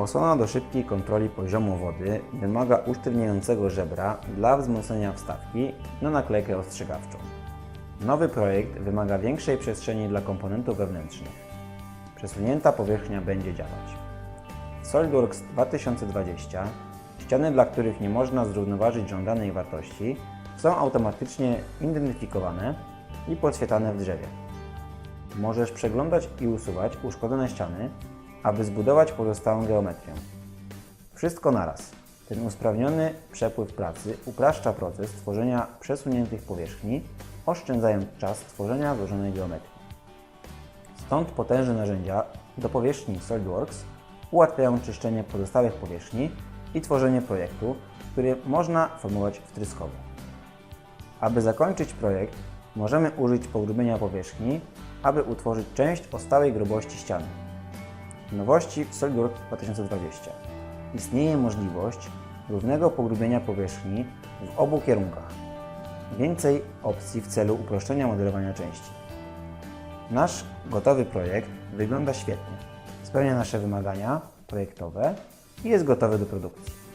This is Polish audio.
Osłona do szybkiej kontroli poziomu wody wymaga usztywniającego żebra dla wzmocnienia wstawki na naklejkę ostrzegawczą. Nowy projekt wymaga większej przestrzeni dla komponentów wewnętrznych. Przesunięta powierzchnia będzie działać. SolidWorks 2020 ściany, dla których nie można zrównoważyć żądanej wartości, są automatycznie identyfikowane i podświetlane w drzewie. Możesz przeglądać i usuwać uszkodzone ściany, aby zbudować pozostałą geometrię. Wszystko naraz. Ten usprawniony przepływ pracy upraszcza proces tworzenia przesuniętych powierzchni, oszczędzając czas tworzenia złożonej geometrii. Stąd potężne narzędzia do powierzchni SolidWorks ułatwiają czyszczenie pozostałych powierzchni i tworzenie projektu, który można formować wtryskowo. Aby zakończyć projekt, możemy użyć pogrubienia powierzchni, aby utworzyć część o stałej grubości ściany. Nowości SolidWorks 2020. Istnieje możliwość równego pogrubienia powierzchni w obu kierunkach. Więcej opcji w celu uproszczenia modelowania części. Nasz gotowy projekt wygląda świetnie. Spełnia nasze wymagania projektowe i jest gotowy do produkcji.